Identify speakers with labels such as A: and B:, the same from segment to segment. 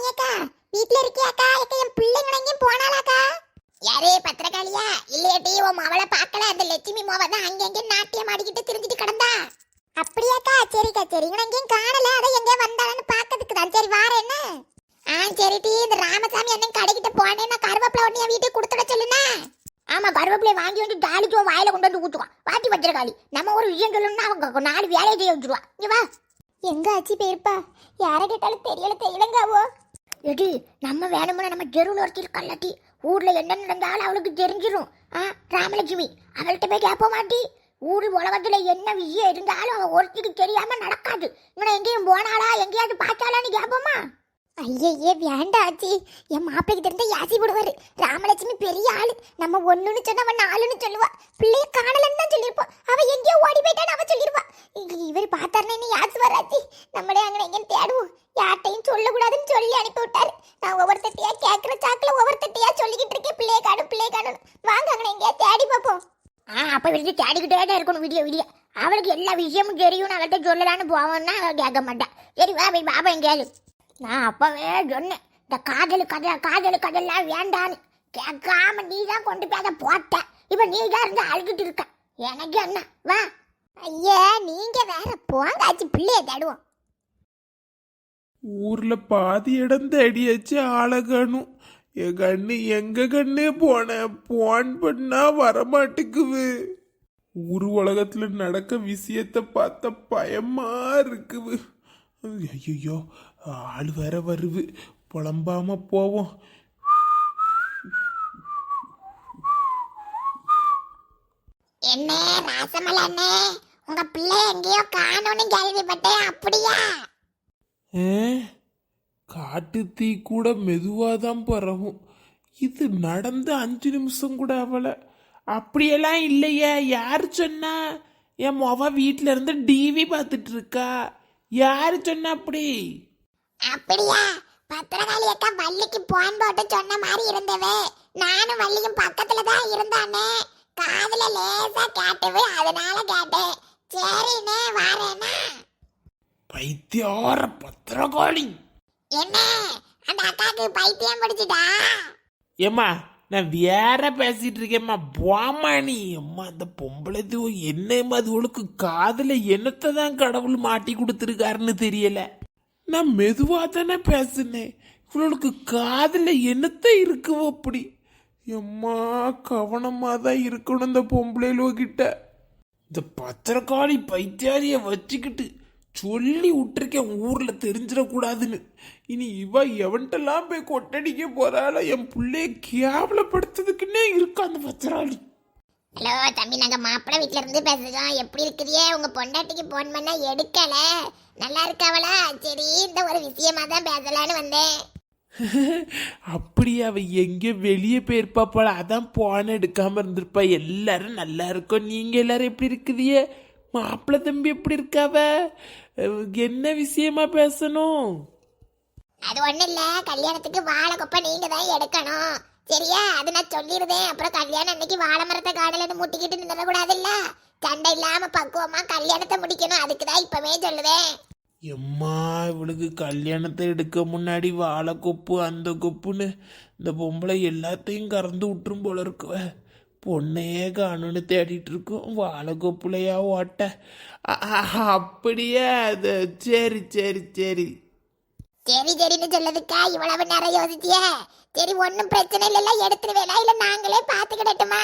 A: ராணியக்கா வீட்ல இருக்கியாக்கா? அக்கா என் பிள்ளைங்க எங்கேயும் போனாலாக்கா யாரே பத்திரகாளியா? இல்லையாட்டி உன் அவளை பார்க்கல? அந்த லட்சுமி மோவ தான் அங்கங்க நாட்டியம் ஆடிக்கிட்டு திரிஞ்சிட்டு கிடந்தா? அப்படியாக்கா சரிக்கா சரி. இவன் எங்கேயும் காணல. அதை எங்கே வந்தாலும் பார்க்கறதுக்கு தான். சரி வார என்ன? ஆ சரி இந்த ராமசாமி அண்ணன் கடைக்கிட்ட போனேன்னா கருவேப்பிலை ஒன்று என் வீட்டுக்கு கொடுத்துட சொல்லுண்ணா. ஆமா கருவேப்பிலை வாங்கி வந்து தாளிச்சோ வாயில கொண்டு வந்து ஊற்றுவான் வாட்டி வச்சிருக்காளி நம்ம ஒரு விஷயம் சொல்லணும்னா அவங்க நாலு வேலையை செய்ய வச்சிருவா இங்க வா. எங்க ஆச்சு போயிருப்பா யாரை கேட்டாலும் தெரியல தெரியலங்காவோ எடி நம்ம வேணும்னா நம்ம தெருவில் ஒருத்தி இருக்கல்லாட்டி ஊரில் என்ன நடந்தாலும் அவளுக்கு தெரிஞ்சிடும் ஆ ராமலட்சுமி அவள்கிட்ட போய் கேட்ப மாட்டி ஊர் உலகத்தில் என்ன விஷயம் இருந்தாலும் அவள் ஒருத்திக்கு தெரியாமல் நடக்காது. இவனை எங்கேயும் போனாளா எங்கேயாவது பார்த்தாளான்னு கேட்போமா? ஐயையே வேண்டாம் ஆச்சி என் மாப்பிளைக்கு தெரிஞ்ச யாசி போடுவாரு. ராமலட்சுமி பெரிய ஆளு. நம்ம ஒன்றுன்னு சொன்னா அவன் நாலுன்னு சொல்லுவா. பிள்ளைய காணலன்னு தான் சொல்லியிருப்போம் அவ எங்கேயோ ஓடி போயிட்டான்னு அவ சொல்லிருவா இவர் பார்த்தாருன்னா என்ன யாசி வராச்சி நம்மளே அங்கே எங்கேயும் தேடுவோம். யார்ட்டையும் சொல்லக்கூடாதுன்னு சொல்லி அனுப்பி விட்டாரு. நான் ஒவ்வொருத்தட்டையா கேட்குற சாக்கில் ஒவ்வொருத்தட்டையா சொல்லிக்கிட்டு இருக்கேன். பிள்ளைய காணும் பிள்ளைய காணும் வாங்க அங்கே எங்கேயா தேடி பார்ப்போம். ஆ அப்போ விடிஞ்சு தேடிக்கிட்டே தான் இருக்கணும் வீடியோ வீடியோ. அவளுக்கு எல்லா விஷயமும் தெரியும். அவள்கிட்ட சொல்லலான்னு போவோம்னா அவ கேட்க மாட்டான் சரி வா போய் பாபா எங்கேயாலும் நான் அப்பவே சொன்னேன் இந்த காதல் கதை காதல் கதையெல்லாம் வேண்டான்னு. கேட்காம நீ தான் கொண்டு போய் அதை போட்ட. இப்போ நீ தான் இருந்து அழுகிட்டு இருக்க. எனக்கு என்ன? வா. ஐயா நீங்கள் வேற போங்காச்சு பிள்ளைய தடுவோம்.
B: ஊர்ல பாதி இடம் தேடியாச்சு ஆளை காணும் என் கண்ணு எங்க கண்ணே போனேன் போன் பண்ணா வரமாட்டேக்குது ஊர் உலகத்துல நடக்க விஷயத்த பார்த்த பயமா இருக்குது. ஐயோ ஆள் வேற வருது புலம்பாம போவோம்
A: என்ன ராசமல் அண்ணே உங்க பிள்ளை எங்கேயோ காணோன்னு கேள்விப்பட்டேன் அப்படியா
B: காட்டு தீ கூட மெதுவாக தான் பரவும் இது நடந்து அஞ்சு நிமிஷம் கூட அவளை அப்படியெல்லாம் இல்லையே யார் சொன்னா என் மொவ வீட்டில இருந்து டிவி பார்த்துட்டு இருக்கா யார் சொன்னா அப்படி
A: அப்படியா? பத்திரகாளி அக்கா வள்ளிக்கு போன் போட்டு சொன்ன மாதிரி இருந்தவே. நானும் வள்ளியும் பக்கத்துல தான் இருந்தானே. காதுல லேசா கேட்டவே அதனால கேட்டேன். சரிண்ணே வாரேனா
B: பைத்தியார பத்திரகாளி.
A: என்ன? அந்த அக்காக்கு பைத்தியம் பிடிச்சிட்டா?
B: ஏம்மா நான் வேற பேசிட்டு இருக்கேம்மா. போம்மா நீ. அம்மா அந்த பொம்பளை என்னம்மா அதுவளுக்கு காதுல என்னத்தை தான் கடவுள் மாட்டி கொடுத்துருக்காருன்னு தெரியல. நான் மெதுவாக தானே பேசுனேன். இவளுக்கு காதில் என்னத்தை இருக்குவோ அப்படி? எம்மா கவனமாக தான் இருக்கணும் இந்த பொம்பளையிலோ இந்த பத்திரக்காளி பைத்தியாரியை வச்சுக்கிட்டு சொல்லி விட்டுருக்கேன் ஊரில் தெரிஞ்சிடக்கூடாதுன்னு. இனி இவ எவன்ட்டெல்லாம் போய் கொட்டடிக்க போறாளோ என் பிள்ளைய கேவலப்படுத்துறதுக்குன்னே இருக்கா அந்த பத்திராளி
A: ஹலோ தம்பி நாங்க மாப்பிள்ளை வீட்ல இருந்து பேசுறோம் எப்படி இருக்கிறியே? உங்க பொண்டாட்டிக்கு போன் பண்ணா எடுக்கல. நல்லா இருக்காவளா சரி இந்த ஒரு விஷயமா தான் பேசலான்னு வந்தேன்.
B: அப்படி அவ எங்க வெளியே போயிருப்பா போல. அதான் போன எடுக்காம இருந்திருப்பா. எல்லாரும் நல்லா இருக்கோம். நீங்க எல்லாரும் எப்படி இருக்குதியே மாப்பிள்ளை தம்பி எப்படி இருக்காவ என்ன விஷயமா பேசணும்?
A: அது ஒண்ணும் இல்ல. கல்யாணத்துக்கு வாழை கொப்பை நீங்க தான் எடுக்கணும். சரியா? அது நான் சொல்லிடுதேன் அப்புறம் கல்யாணம் அன்னைக்கு வாழை மரத்தை காடலன்னு முட்டிக்கிட்டு நின்றக்கூடாதுல்ல சண்டை இல்லாம பக்குவமா கல்யாணத்தை முடிக்கணும். அதுக்கு தான் இப்பவே சொல்லுவேன்.
B: எம்மா இவளுக்கு கல்யாணத்தை எடுக்க முன்னாடி வாழை கொப்பு அந்த கொப்புன்னு இந்த பொம்பளை எல்லாத்தையும் கறந்து விட்டுரும் போல இருக்குவ. பொண்ணையே காணுன்னு தேடிட்டு இருக்கோம். வாழை கொப்புலையா ஓட்ட. அப்படியே? அது சரி சரி சரி.
A: சரி சரின்னு சொல்லதுக்கா இவ்வளவு நேரம் யோசிச்சியே. சரி ஒன்றும் பிரச்சனை இல்லைல்ல எடுத்துருவேனா? இல்ல நாங்களே பார்த்துக்கிடட்டுமா?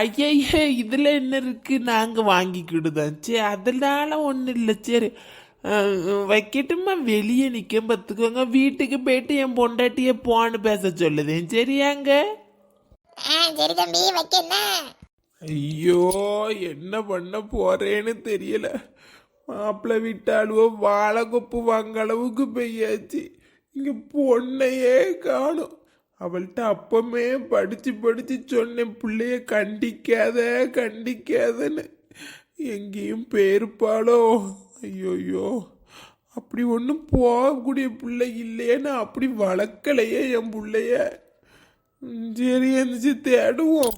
B: ஐயய்யே இதுல என்ன இருக்கு? நாங்க வாங்கிக்கிடுதோம் சரி அதனால ஒன்றும் இல்லை. சரி வைக்கட்டுமா வெளியே நிக்க பார்த்துக்கோங்க. வீட்டுக்கு போயிட்டு என் பொண்டாட்டிய போன்னு பேச சொல்லுதேன். சரியாங்க?
A: சரி தம்பி வைக்க என்ன
B: ஐயோ என்ன பண்ண போறேன்னு தெரியல. மாப்பிள்ளை விட்டாலுவோ வாழை கொப்பு வாங்க அளவுக்கு பெய்யாச்சு. இங்கே பொண்ணையே காணும். அவள்கிட்ட அப்பமே படித்து படித்து சொன்னேன் பிள்ளைய கண்டிக்காத கண்டிக்காதன்னு. எங்கேயும் பேருப்பாளோ? ஐயோயோ. அப்படி ஒன்றும் போகக்கூடிய பிள்ளை இல்லையேன்னு அப்படி வளர்க்கலையே என் பிள்ளைய. சரி எந்திரிச்சு தேடுவோம்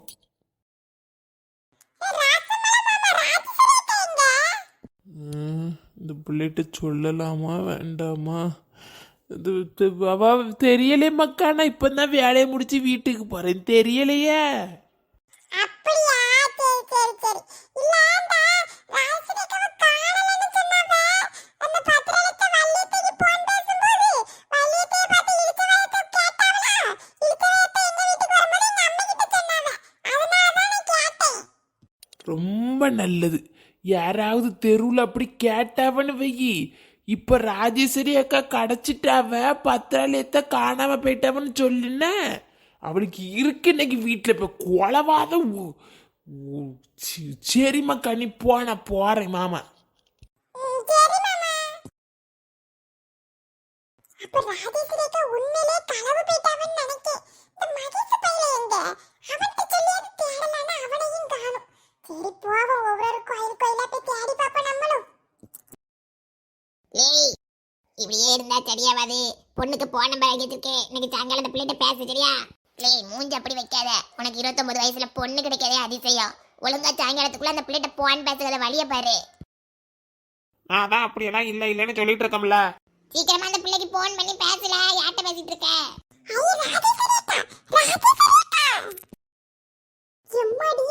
B: ம், இந்த பிள்ளைகிட்ட சொல்லலாமா வேண்டாமா? இது அவ தெரியலே மக்கா நான் இப்பதான் வேலையை முடிச்சு வீட்டுக்கு போறேன். தெரியலையே?
A: தான்
B: ரொம்ப நல்லது. யாராவது தெருவில் அப்படி கேட்டாவன்னு வெயி இப்போ ராஜேஸ்வரி அக்கா கடைச்சிட்டாவ பத்திராலயத்தை காணாமல் போயிட்டாவன்னு சொல்லுன. அவளுக்கு இருக்கு இன்னைக்கு வீட்டில் இப்போ கொலவாத சரிம்மா உ- சி- போ நான் போறேன் மாமா.
A: அப்ப ராஜேஸ்வரி அக்கா உண்மையிலே களவு போயிட்டாவன்னு நினைக்கேன் இந்த மகேஷ் பையில எங்க? அவன்கிட்ட சொல்லியாவது தேடலான்னு அவனையும் காணும். சரி போவோம் ஒவ்வொரு கோயில் கோயிலா போய் தேடி பார்ப்போம் நம்மளும். ஏய் இப்படியே இருந்தா சரியாவாது பொண்ணுக்கு போன நம்பர் அடிச்சிருக்கேன் இன்னைக்கு சாயங்காலம் அந்த பிள்ளைகிட்ட பேச சரியா? மூஞ்சி அப்படி வைக்காத. உனக்கு இருபத்தொன்பது வயசுல பொண்ணு கிடைக்காதே அதிசயம். ஒழுங்கா சாயங்காலத்துக்குள்ள அந்த பிள்ளைகிட்ட போன் பேசுறத வழிய பாரு.
B: நான் தான் அப்படியெல்லாம் இல்லை இல்லைன்னு சொல்லிட்டு இருக்கோம்ல.
A: சீக்கிரமா அந்த பிள்ளைக்கு போன் பண்ணி பேசல யார்கிட்ட பேசிட்டு இருக்க? அண்ணனா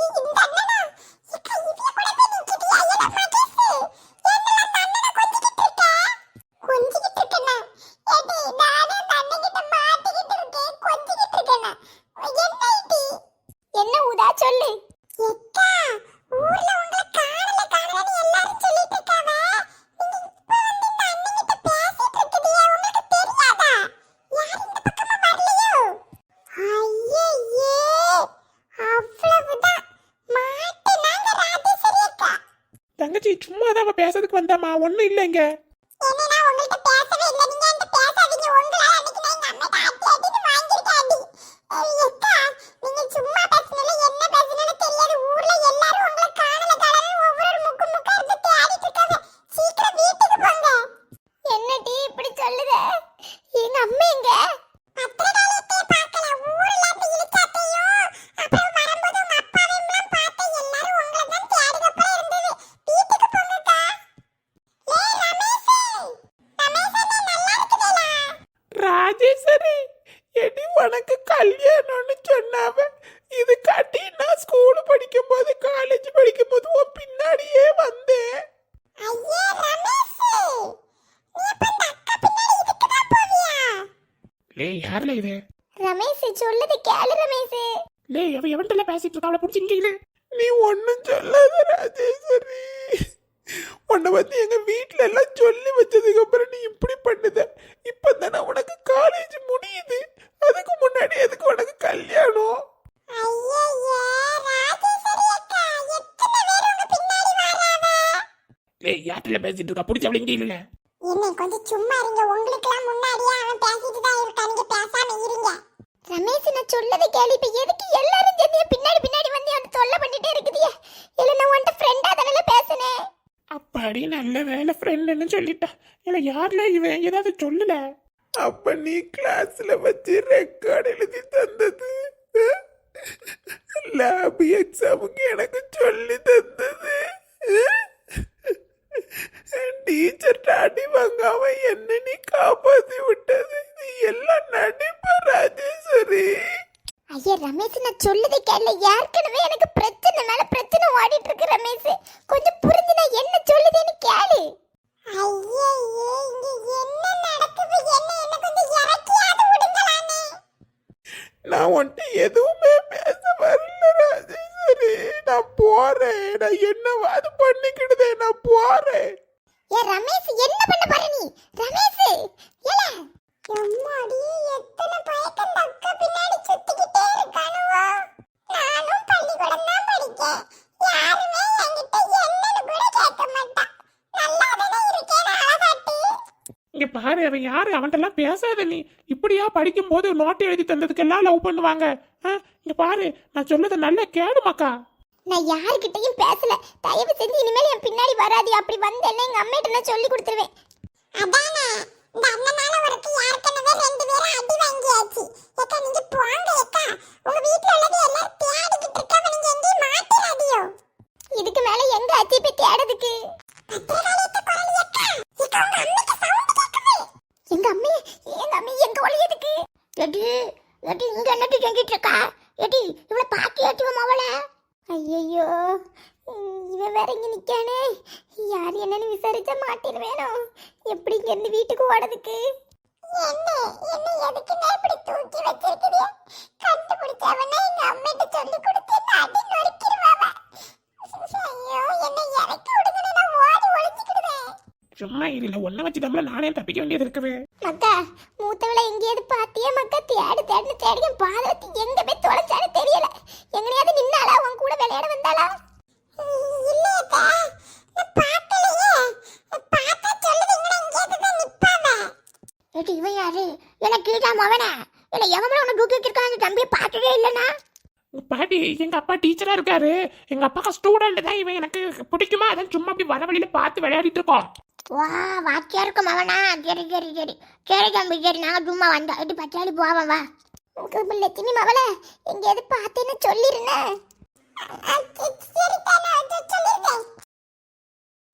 B: வந்தம்மா. ஒன்றும் இல்லைங்க. உனக்கு கல்யாணம்னு சொன்னாவ. இது கட்டி நான் ஸ்கூல் படிக்கும் போது காலேஜ் படிக்கும் போது உன் பின்னாடியே வந்தேன் லே யார்ல இது?
A: ரமேஷ் சொல்லுது கேளு ரமேஷ்.
B: லே அவ எவன்டல பேசிட்டு இருக்கா? அவளை பிடிச்சி இங்கே நீ ஒன்னும் சொல்லாத ராஜேஸ்வரி. உன்னை வந்து எங்க வீட்ல எல்லாம் சொல்லி வச்சதுக்கு அப்புறம் நீ இப்படி பண்ணுத? இப்பதானே உனக்கு காலேஜ் முடியுது. அதுக்கு முன்னாடி எதுக்கு உனக்கு கல்யாணம்? லே யார்ல பேசிட்டு இருக்கா? பிடிச்ச அவளை இங்கே இல்ல
A: என்ன கொஞ்சம் சும்மா இருங்க. உங்களுக்குலாம் முன்னாடியே அவன் பேசிட்டு தான் இருக்கா நீங்க பேசாம இருங்க. ரமேஷ் நான் சொல்லதை கேளு இப்ப எதுக்கு எல்லாரும் சேர்ந்து பின்னாடி பின்னாடி வந்து அவன் தொல்லை பண்ணிட்டே இருக்குதியே இல்ல நான் உன்கிட்ட ஃப்ரெண்டா தானே பேசுனேன்
B: அப்பாடி நல்ல வேலை ஃப்ரெண்டுன்னு சொல்லிட்டா. இல்லை யாரில் இவன்? ஏதாவது சொல்லல அப்ப நீ கிளாஸ்ல வச்சு ரெக்கார்டு எழுதி தந்தது? லேப் எக்ஸாமுக்கு எனக்கு சொல்லி தந்தது? டீச்சர் அடி வாங்காம என்ன நீ காப்பாத்தி விட்டது? நீ எல்லாம் நடிப்ப ராஜேஸ்வரி.
A: ஐயா ரமேஷ் நான் சொல்லதை கேளு ஏற்கனவே எனக்கு பிரச்சனை மேல பிரச்சனை ஓடிட்டு இருக்கு ரமேஷ். கொஞ்சம் புரிஞ்சு நான் என்ன சொல்லுதேன்னு கேளு. ஐயே இங்க என்ன நடக்குது? என்ன என்ன கொஞ்சம் இறக்கியாவது விடுங்களானே
B: நான் உன்கிட்ட எதுவுமே பேச வரல ராஜேஸ்வரி. நான் போறேன். நான் என்னவாது பண்ணிக்கிடுதே நான் போறேன்.
A: ஏ ரமேஷ் என்ன பண்ண போற நீ? ரமேஷ் ஏல. எம்மாடி எத்தனை பயக்கம் இந்த அக்கா பின்னாடி சுத்திக்கிட்டே
B: இங்க பாரு அவன் யாரு? அவன்கிட்டலாம் பேசாத நீ. இப்படியா படிக்கும் போது நோட்டு எழுதி தந்ததுக்கெல்லாம் லவ் பண்ணுவாங்க. இங்க பாரு நான் சொல்லதை நல்லா கேளுமாக்கா
A: நான் யார்கிட்டயும் பேசல. தயவு செஞ்சு இனிமேல் என் பின்னாடி வராது. அப்படி வந்தேன்னா எங்க அம்மிட்ட நான் சொல்லி கொடுத்துருவேன். அதானே? இதுக்கு மேல எங்க அச்சி போய் தேடுறதுக்கு எங்க அம்மைய எடி எடி இங்க என்னடி செஞ்சிட்டு இருக்கா எடி இவளை பாத்தி ஏற்றுவோம் அவளை ஐயோ இவன் வேற இங்க நிக்கானே யார் என்னன்னு விசாரிச்சா மாட்டேன் வேணும் எப்படி இங்க இருந்து ஓடுறதுக்கு என்ன என்ன எதுக்குன்னா இப்படி தூக்கி வச்சிருக்கிறீ கண்டுபிடிச்சவன எங்க அம்மிட்ட சொல்லி கொடுத்து அடி நொறுக்கிடுவாவ? ஐயோ என்ன இறக்கி விடுங்கன்னு நான் ஓடி ஒளிஞ்சுக்கிடுவேன்.
B: சும்மா இல்ல ஒன்ன வச்சு நம்மள நானே தப்பிக்க வேண்டியது இருக்குது.
A: மக்கா மூத்தவளை எங்கேயாவது பாத்தியா மக்கா? தேடு தேடுன்னு தேடி பாதத்தி எங்க போய் தொலைஞ்சானு தெரியல எங்கனையாவது நின்னாளா உன் கூட விளையாட வந்தாளா இல்லையக்கா நான் பார்க்கலையே பார்த்தா சொல்லுவீங்க இங்கேயாவது தான் நிப்பாம ஏடி இவன் யாரு எனக்கு கீழாம அவனா இல்ல எவன் உன்னை தூக்கி வச்சிருக்கான் அந்த தம்பியை பார்த்ததே இல்லைனா
B: பாட்டி எங்க அப்பா டீச்சரா இருக்காரு. எங்க அப்பா ஸ்டூடெண்ட் தான் இவன். எனக்கு பிடிக்குமா? அதான் சும்மா அப்படி வர வழியில பார்த்து விளையாடிட்டு இருக்கோம்.
A: வா வாக்கியா இருக்கும் அவனா? சரி சரி சரி. சரி தம்பி சரி நாங்க சும்மா வந்தோம். எட்டு பச்சாடி போவோம் வா. உனக்கு லட்சுமி மவள எது பார்த்தேன்னு சொல்லிருந்தேன்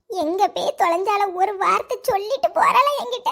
A: எங்க போய் தொலைஞ்சால ஒரு வார்த்தை சொல்லிட்டு போறல என்கிட்ட.